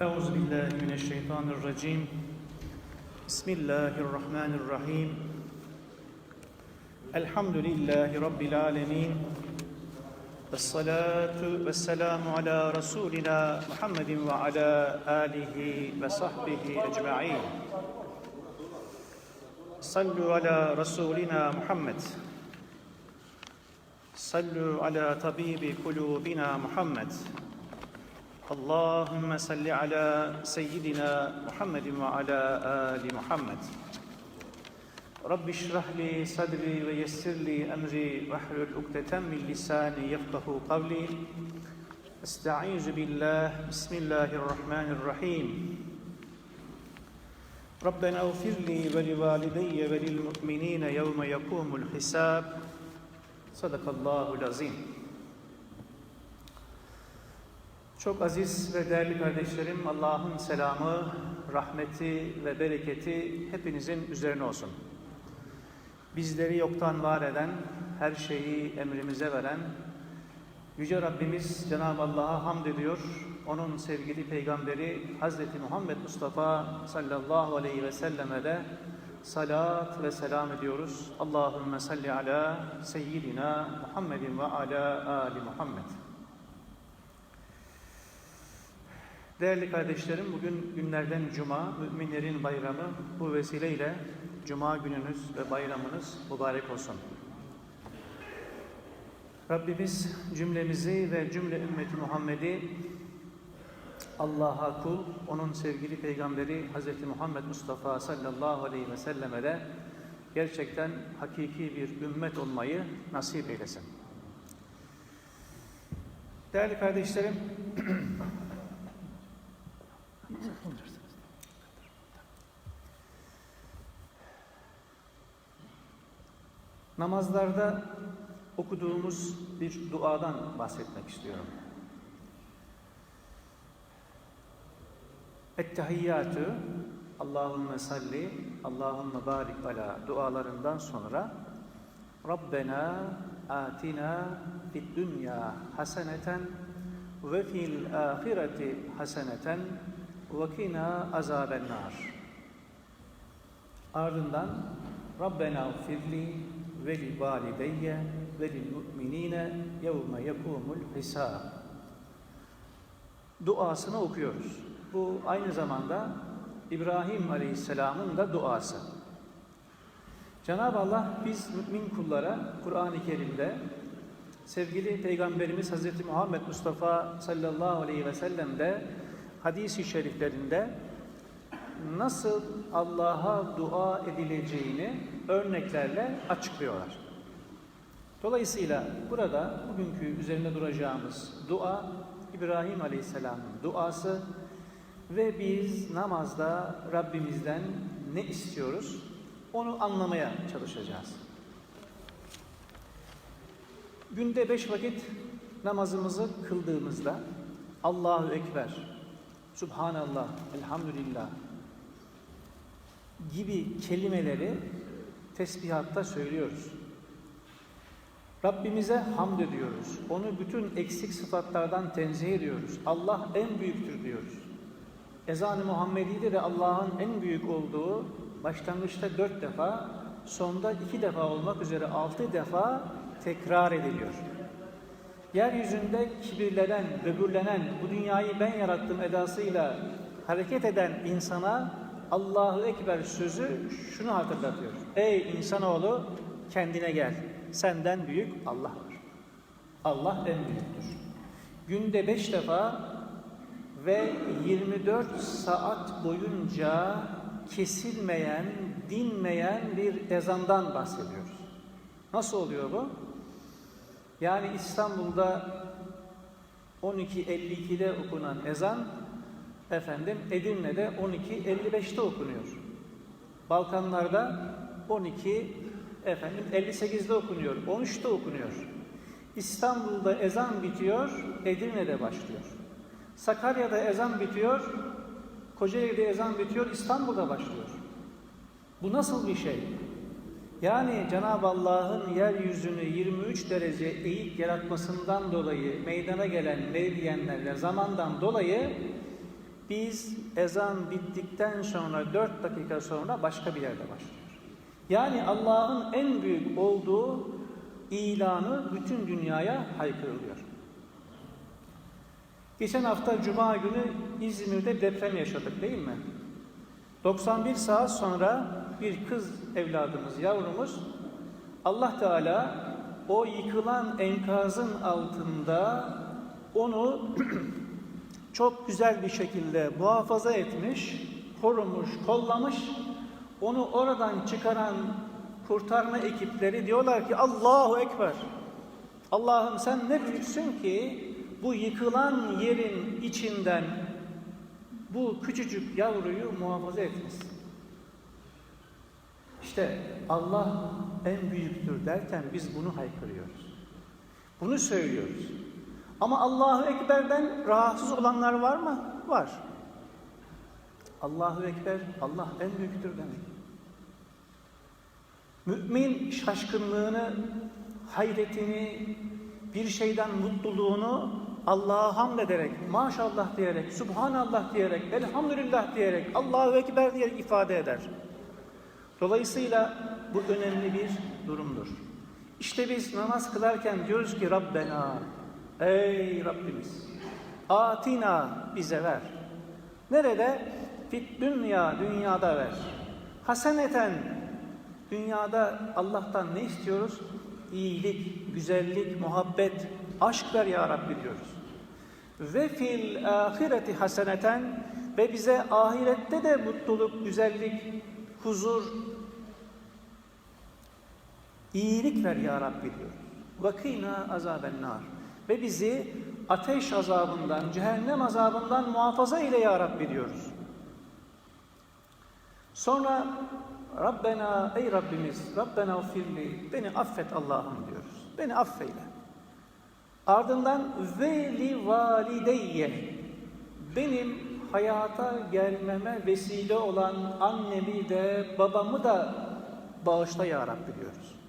أعوذ بالله من الشيطان الرجيم. بسم الله الرحمن الرحيم. الحمد لله رب العالمين. والصلاة والسلام على رسولنا محمد وعلى آله وصحبه أجمعين. صلوا على رسولنا محمد. صلوا على طبيب قلوبنا محمد. اللهم صل على سيدنا محمد وعلى آل محمد. رب اشرح لي صدري ويسر لي أمري واحلل عقدة من لساني يفقه قولي. أستعيذ بالله. بسم الله الرحمن الرحيم. ربنا اغفر لي ولوالدي وللمؤمنين يوم يقوم الحساب. صدق الله العظيم. Çok aziz ve değerli kardeşlerim, Allah'ın selamı, rahmeti ve bereketi hepinizin üzerine olsun. Bizleri yoktan var eden, her şeyi emrimize veren, Yüce Rabbimiz Cenab-ı Allah'a hamd ediyor. Onun sevgili peygamberi Hazreti Muhammed Mustafa sallallahu aleyhi ve selleme de salat ve selam ediyoruz. Allahümme salli ala seyyidina Muhammedin ve ala ali Muhammed. Değerli kardeşlerim, bugün günlerden Cuma, müminlerin bayramı. Bu vesileyle Cuma gününüz ve bayramınız mübarek olsun. Rabbimiz cümlemizi ve cümle ümmeti Muhammed'i Allah'a kul, onun sevgili peygamberi Hz. Muhammed Mustafa sallallahu aleyhi ve selleme de gerçekten hakiki bir ümmet olmayı nasip eylesin. Değerli kardeşlerim, namazlarda okuduğumuz bir duadan bahsetmek istiyorum. Ettehiyyatü Allahümme salli, Allahümme barik ala dualarından sonra Rabbena atina fid dünya haseneten ve fil ahireti haseneten ve kina azaben nar. Ardından Rabbena firli ve li valideyye ve lil mu'minine yevme yekumul hisab. Duasını okuyoruz. Bu aynı zamanda İbrahim Aleyhisselam'ın da duası. Cenab-ı Allah biz mümin kullara Kur'an-ı Kerim'de sevgili Peygamberimiz Hz. Muhammed Mustafa sallallahu aleyhi ve sellem'de hadis-i şeriflerinde nasıl Allah'a dua edileceğini örneklerle açıklıyorlar. Dolayısıyla burada bugünkü üzerinde duracağımız dua İbrahim Aleyhisselam'ın duası ve biz namazda Rabbimizden ne istiyoruz onu anlamaya çalışacağız. Günde beş vakit namazımızı kıldığımızda Allahu Ekber, Subhanallah, Elhamdülillah gibi kelimeleri tesbihatta söylüyoruz. Rabbimize hamd ediyoruz. Onu bütün eksik sıfatlardan tenzih ediyoruz. Allah en büyüktür diyoruz. Ezan-ı Muhammedi'de de Allah'ın en büyük olduğu başlangıçta dört defa, sonda iki defa olmak üzere altı defa tekrar ediliyor. Yeryüzünde kibirlenen, böbürlenen, bu dünyayı ben yarattım edasıyla hareket eden insana Allahu Ekber sözü şunu hatırlatıyor. Ey insanoğlu kendine gel. Senden büyük Allah var. Allah en büyüktür. Günde beş defa ve 24 saat boyunca kesilmeyen, dinmeyen bir ezandan bahsediyoruz. Nasıl oluyor bu? Yani İstanbul'da 12.52'de okunan ezan efendim Edirne'de 12.55'te okunuyor. Balkanlarda 12 efendim 58'de okunuyor, 13'te okunuyor. İstanbul'da ezan bitiyor, Edirne'de başlıyor. Sakarya'da ezan bitiyor, Kocaeli'de ezan bitiyor, İstanbul'da başlıyor. Bu nasıl bir şey? Yani Cenab-ı Allah'ın yeryüzünü 23 derece eğik yaratmasından dolayı meydana gelen mevliyenlerle zamandan dolayı biz ezan bittikten sonra dört dakika sonra başka bir yerde başlıyor. Yani Allah'ın en büyük olduğu ilanı bütün dünyaya haykırılıyor. Geçen hafta Cuma günü İzmir'de deprem yaşadık değil mi? 91 saat sonra bir kız evladımız, yavrumuz Allah Teala o yıkılan enkazın altında onu çok güzel bir şekilde muhafaza etmiş, korumuş, kollamış. Onu oradan çıkaran kurtarma ekipleri diyorlar ki Allahu Ekber. Allah'ım sen ne büyüksün ki bu yıkılan yerin içinden bu küçücük yavruyu muhafaza etmişsin. İşte Allah en büyüktür derken biz bunu haykırıyoruz. Bunu söylüyoruz. Ama Allahu Ekber'den rahatsız olanlar var mı? Var. Allahu Ekber, Allah en büyüktür demek. Mümin şaşkınlığını, hayretini, bir şeyden mutluluğunu Allah'a hamd ederek, maşallah diyerek, subhanallah diyerek, elhamdülillah diyerek, Allahu Ekber diyerek ifade eder. Dolayısıyla bu önemli bir durumdur. İşte biz namaz kılarken diyoruz ki Rabbena, ey Rabbimiz, atina bize ver. Nerede? Fit dünya, dünyada ver. Haseneten, dünyada Allah'tan ne istiyoruz? İyilik, güzellik, muhabbet, aşk ver ya Rabbi diyoruz. Ve fil ahireti haseneten ve bize ahirette de mutluluk, güzellik, huzur, iyilik ver ya Rabbi diyor. Vakina azaben nar. Ve bizi ateş azabından, cehennem azabından muhafaza ile ya Rabbi diyoruz. Sonra Rabbena ey Rabbimiz Rabbena ufirli beni affet Allah'ım diyoruz. Beni affeyle. Ardından ve li valideyye benim hayata gelmeme vesile olan annemi de babamı da bağışla ya Rabbi diyoruz.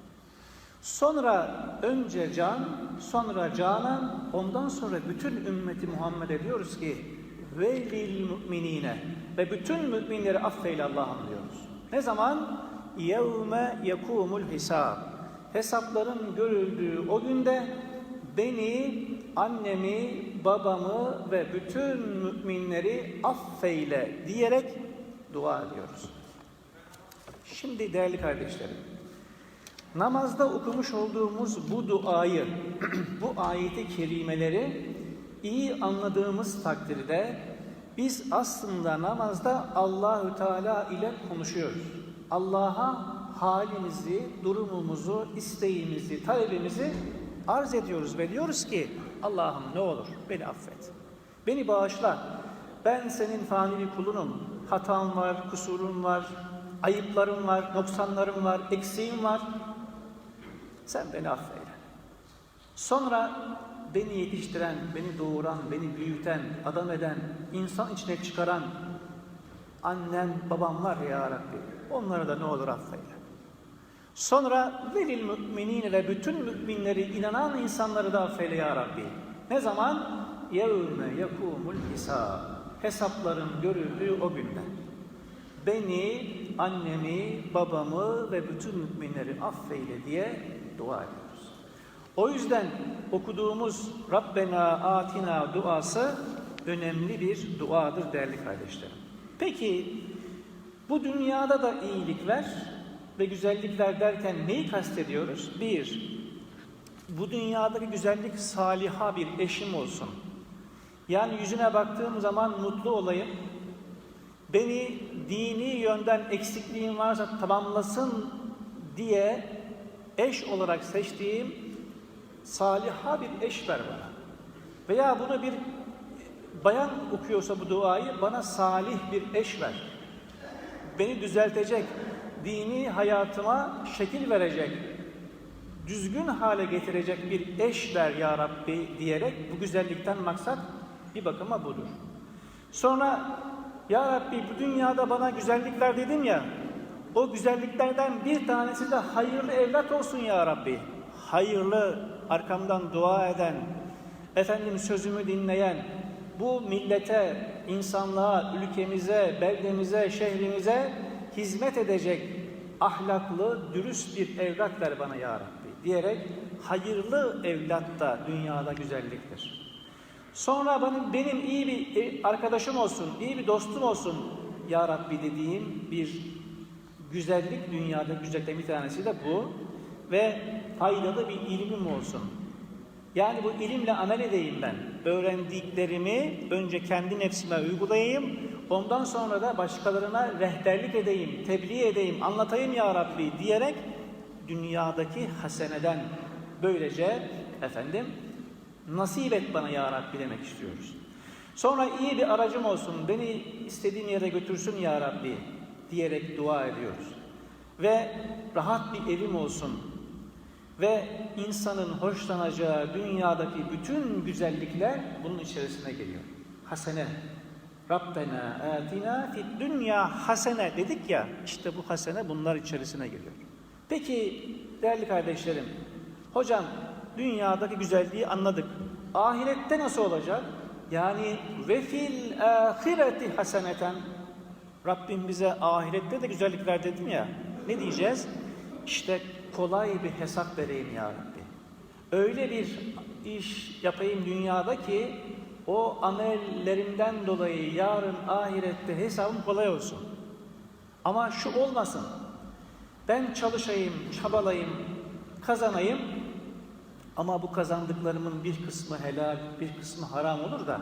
Sonra önce can, sonra canan, ondan sonra bütün ümmeti Muhammed'e diyoruz ki ve lil müminine ve bütün müminleri affeyle Allah'ım diyoruz. Ne zaman? Yevme yekumul hisab. Hesapların görüldüğü o günde beni, annemi, babamı ve bütün müminleri affeyle diyerek dua ediyoruz. Şimdi değerli kardeşlerim, namazda okumuş olduğumuz bu duayı, bu ayeti kerimeleri iyi anladığımız takdirde biz aslında namazda Allahü Teala ile konuşuyoruz. Allah'a halimizi, durumumuzu, isteğimizi, talebimizi arz ediyoruz ve diyoruz ki Allah'ım ne olur beni affet. Beni bağışla. Ben senin fani bir kulunum. Hatam var, kusurum var, ayıplarım var, noksanlarım var, eksiğim var. Sen beni affeyle. Sonra beni yetiştiren, beni doğuran, beni büyüten, adam eden, insan içine çıkaran annem, babam var ya Rabbi. Onlara da ne olur affeyle. Sonra velil müminine ve bütün müminleri inanan insanları da affeyle ya Rabbi. Ne zaman? Yevme yekumul hisab. Hesapların görüldüğü o günde. Beni, annemi, babamı ve bütün müminleri affeyle diye dua ediyoruz. O yüzden okuduğumuz Rabbena atina duası önemli bir duadır değerli kardeşlerim. Peki bu dünyada da iyilik ver ve güzellikler derken neyi kastediyoruz? Bir, bu dünyadaki güzellik saliha bir eşim olsun. Yani yüzüne baktığım zaman mutlu olayım. Beni dini yönden eksikliğim varsa tamamlasın diye eş olarak seçtiğim saliha bir eş ver bana. Veya bunu bir bayan okuyorsa bu duayı bana salih bir eş ver. Beni düzeltecek, dini hayatıma şekil verecek, düzgün hale getirecek bir eş ver ya Rabbi diyerek bu güzellikten maksat bir bakıma budur. Sonra ya Rabbi bu dünyada bana güzellikler dedim ya, o güzelliklerden bir tanesi de hayırlı evlat olsun ya Rabbi. Hayırlı, arkamdan dua eden, efendim sözümü dinleyen, bu millete, insanlığa, ülkemize, beldemize, şehrimize hizmet edecek ahlaklı, dürüst bir evlat ver bana ya Rabbi diyerek hayırlı evlat da dünyada güzelliktir. Sonra benim, benim iyi bir arkadaşım olsun, iyi bir dostum olsun ya Rabbi dediğim bir güzellik dünyada güzellikten bir tanesi de bu ve faydalı bir ilimim olsun. Yani bu ilimle amel edeyim ben. Öğrendiklerimi önce kendi nefsime uygulayayım. Ondan sonra da başkalarına rehberlik edeyim, tebliğ edeyim, anlatayım ya Rabbi diyerek dünyadaki haseneden böylece efendim nasip et bana ya Rabbi demek istiyoruz. Sonra iyi bir aracım olsun, beni istediğim yere götürsün ya Rabbi diyerek dua ediyoruz. Ve rahat bir evim olsun, ve insanın hoşlanacağı dünyadaki bütün güzellikler bunun içerisine geliyor. Hasene. Rabbena atina fid dünya hasene dedik ya işte bu hasene bunlar içerisine geliyor. Peki değerli kardeşlerim hocam dünyadaki güzelliği anladık. Ahirette nasıl olacak? Yani ve fil ahireti haseneten Rabbim bize ahirette de güzellik ver dedim ya. Ne diyeceğiz? İşte kolay bir hesap vereyim ya Rabbi. Öyle bir iş yapayım dünyada ki o amellerimden dolayı yarın ahirette hesabım kolay olsun. Ama şu olmasın. Ben çalışayım, çabalayayım, kazanayım ama bu kazandıklarımın bir kısmı helal, bir kısmı haram olur da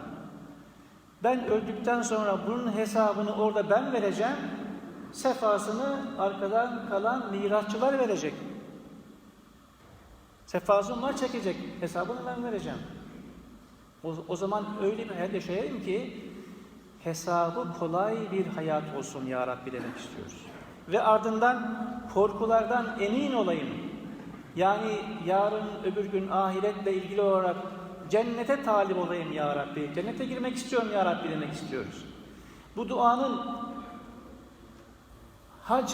ben öldükten sonra bunun hesabını orada ben vereceğim, sefasını arkadan kalan mirasçılar verecek. Sefası onlar çekecek. Hesabını ben vereceğim. O, o zaman öyle bir hayat yaşayayım ki hesabı kolay bir hayat olsun ya Rabbi demek istiyoruz. Ve ardından korkulardan emin olayım. Yani yarın öbür gün ahiretle ilgili olarak cennete talip olayım ya Rabbi. Cennete girmek istiyorum ya Rabbi demek istiyoruz. Bu duanın hac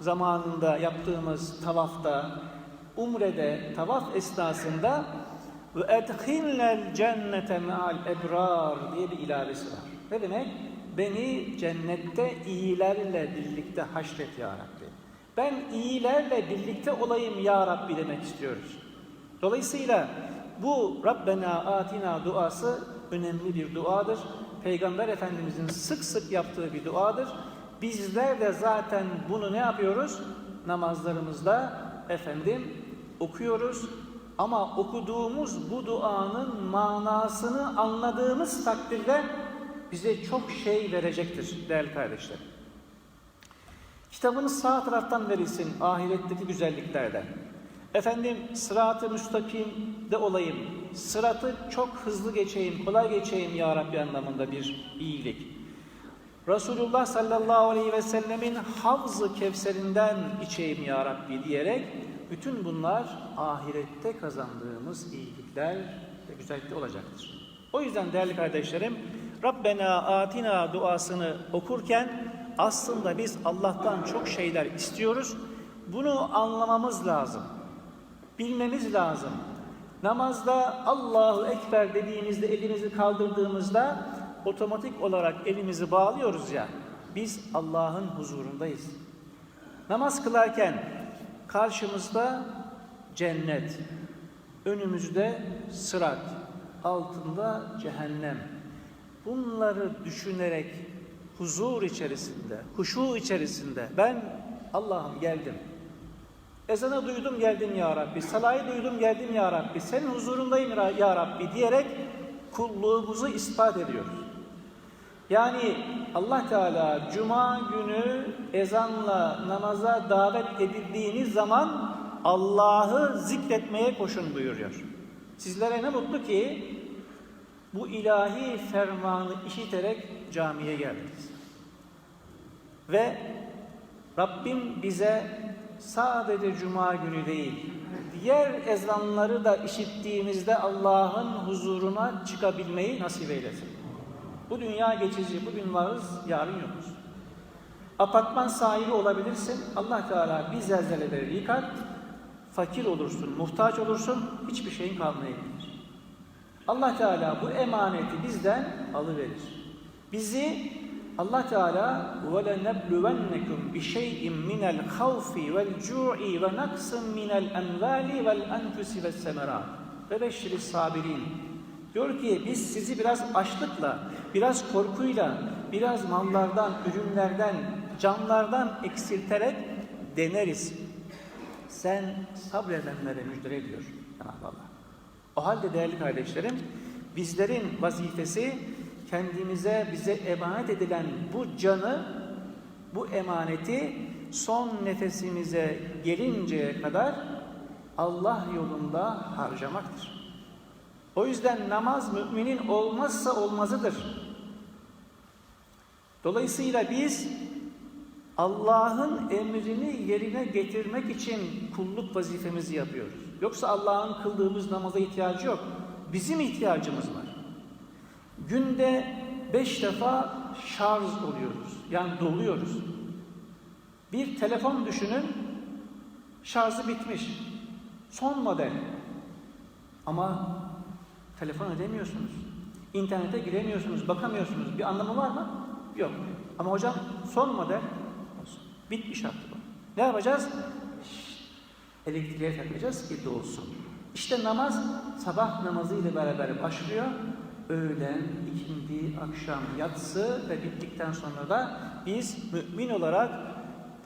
zamanında yaptığımız tavafta, umrede, tavaf esnasında ve edhillel cennete me'al ebrar diye bir ilavesi var. Ne demek? Beni cennette iyilerle birlikte haşret ya Rabbi. Ben iyilerle birlikte olayım ya Rabbi demek istiyoruz. Dolayısıyla bu Rabbena atina duası önemli bir duadır. Peygamber Efendimizin sık sık yaptığı bir duadır. Bizler de zaten bunu ne yapıyoruz? Namazlarımızda efendim okuyoruz. Ama okuduğumuz bu duanın manasını anladığımız takdirde bize çok şey verecektir değerli kardeşler. Kitabınız sağ taraftan verilsin ahiretteki güzelliklerden. Efendim sıratı müstakimde olayım. Sıratı çok hızlı geçeyim, kolay geçeyim ya Rabbi anlamında bir iyilik. Resulullah sallallahu aleyhi ve sellemin havz-ı kevserinden içeyim ya Rabbi diyerek bütün bunlar ahirette kazandığımız iyilikler ve güzellikler olacaktır. O yüzden değerli kardeşlerim Rabbena atina duasını okurken aslında biz Allah'tan çok şeyler istiyoruz. Bunu anlamamız lazım. Bilmemiz lazım. Namazda Allahu Ekber dediğimizde elimizi kaldırdığımızda otomatik olarak elimizi bağlıyoruz ya. Biz Allah'ın huzurundayız. Namaz kılarken karşımızda cennet, önümüzde sırat, altında cehennem. Bunları düşünerek huzur içerisinde, huşu içerisinde ben Allah'ım geldim. Ezanı duydum geldim ya Rabbi, salayı duydum geldim ya Rabbi, senin huzurundayım ya Rabbi diyerek kulluğumuzu ispat ediyoruz. Yani Allah Teala cuma günü ezanla namaza davet edildiğiniz zaman Allah'ı zikretmeye koşun buyuruyor. Sizlere ne mutlu ki bu ilahi fermanı işiterek camiye geldiniz. Ve Rabbim bize sadece cuma günü değil, diğer ezanları da işittiğimizde Allah'ın huzuruna çıkabilmeyi nasip eylesin. Bu dünya geçici, bugün varız, yarın yokuz. Apartman sahibi olabilirsin, Allah Teala bir zelzeleleri yıkar, fakir olursun, muhtaç olursun, hiçbir şeyin kalmayabilir. Allah Teala bu emaneti bizden alıverir. Bizi Allah Teala ve lenebluvennekum bi şey'in minel havfi vel cu'i ve naksin minel envali vel enfusi ve beşri sabirin. Diyor ki biz sizi biraz açlıkla, biraz korkuyla, biraz mallardan, ürünlerden, canlardan eksilterek deneriz. Sen sabredenlere müjdele ediyor Cenab-ı Allah. O halde değerli kardeşlerim, bizlerin vazifesi kendimize, bize emanet edilen bu canı, bu emaneti son nefesimize gelinceye kadar Allah yolunda harcamaktır. O yüzden namaz müminin olmazsa olmazıdır. Dolayısıyla biz Allah'ın emrini yerine getirmek için kulluk vazifemizi yapıyoruz. Yoksa Allah'ın kıldığımız namaza ihtiyacı yok. Bizim ihtiyacımız var. Günde beş defa şarj oluyoruz. Yani doluyoruz. Bir telefon düşünün, şarjı bitmiş. Son model. Ama telefon ödemiyorsunuz. İnternete giremiyorsunuz, bakamıyorsunuz. Bir anlamı var mı? Yok. Ama hocam son model olsun. Bitmiş artık bu. Ne yapacağız? Elektriğe takacağız ki dolsun. İşte namaz sabah namazı ile beraber başlıyor. Öğlen, ikindi, akşam, yatsı ve bittikten sonra da biz mümin olarak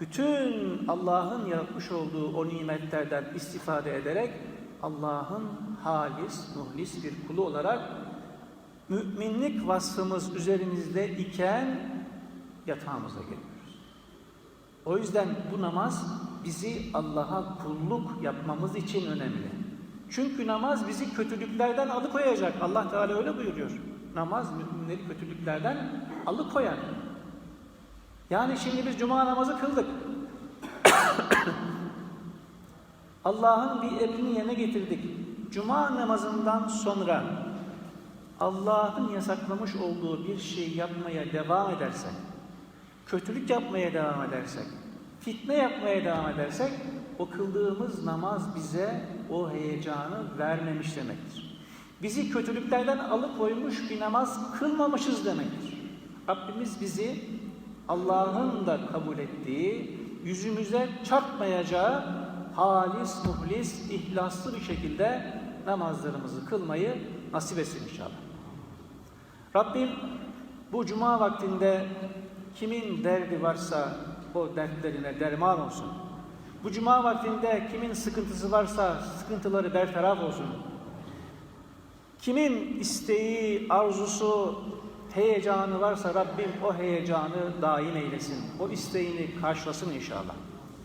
bütün Allah'ın yaratmış olduğu o nimetlerden istifade ederek Allah'ın halis, muhlis bir kulu olarak müminlik vasfımız üzerimizde iken yatağımıza geliyoruz. O yüzden bu namaz bizi Allah'a kulluk yapmamız için önemli. Çünkü namaz bizi kötülüklerden alıkoyacak. Allah Teala öyle buyuruyor. Namaz müminleri kötülüklerden alıkoyar. Yani şimdi biz cuma namazı kıldık. Allah'ın bir emrini yerine getirdik. Cuma namazından sonra Allah'ın yasaklamış olduğu bir şey yapmaya devam edersek, kötülük yapmaya devam edersek, fitne yapmaya devam edersek, o kıldığımız namaz bize o heyecanı vermemiş demektir. Bizi kötülüklerden alıkoymuş bir namaz kılmamışız demektir. Rabbimiz bizi Allah'ın da kabul ettiği, yüzümüze çarpmayacağı halis, muhlis, ihlaslı bir şekilde namazlarımızı kılmayı nasip etsin inşallah. Rabbim bu cuma vaktinde kimin derdi varsa o dertlerine derman olsun. Bu cuma vaktinde kimin sıkıntısı varsa sıkıntıları bertaraf olsun. Kimin isteği, arzusu, heyecanı varsa Rabbim o heyecanı daim eylesin. O isteğini karşılasın inşallah.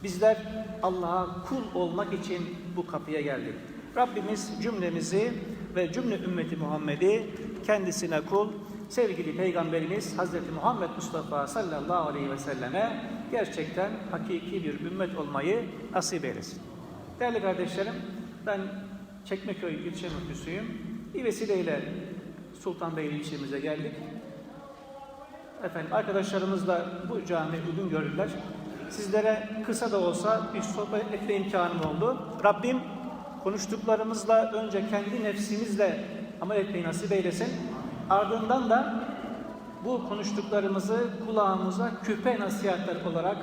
Bizler Allah'a kul olmak için bu kapıya geldik. Rabbimiz cümlemizi ve cümle ümmeti Muhammed'i kendisine kul, sevgili Peygamberimiz Hazreti Muhammed Mustafa sallallahu aleyhi ve selleme gerçekten hakiki bir ümmet olmayı nasip eylesin. Değerli kardeşlerim, ben Çekmeköy ilçe müftüsüyüm. Bir vesileyle Sultanbeyli ilçemize geldik. Efendim arkadaşlarımız da bu cami uygun gördüler. Sizlere kısa da olsa bir sohbet etme imkanım oldu. Rabbim konuştuklarımızla önce kendi nefsimizle amel etmeyi nasip eylesin. Ardından da bu konuştuklarımızı kulağımıza küpe nasihatler olarak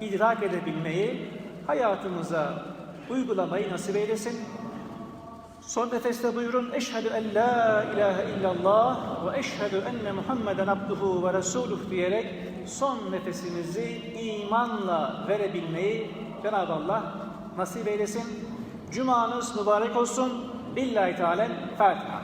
idrak edebilmeyi, hayatımıza uygulamayı nasip eylesin. Son nefeste buyurun eşhedü en la ilahe illallah ve eşhedü enne Muhammeden abduhu ve resuluh diyerek son nefesimizi imanla verebilmeyi Cenab-ı Allah nasip eylesin. Cumanız mübarek olsun. Billahi Teala Fatiha.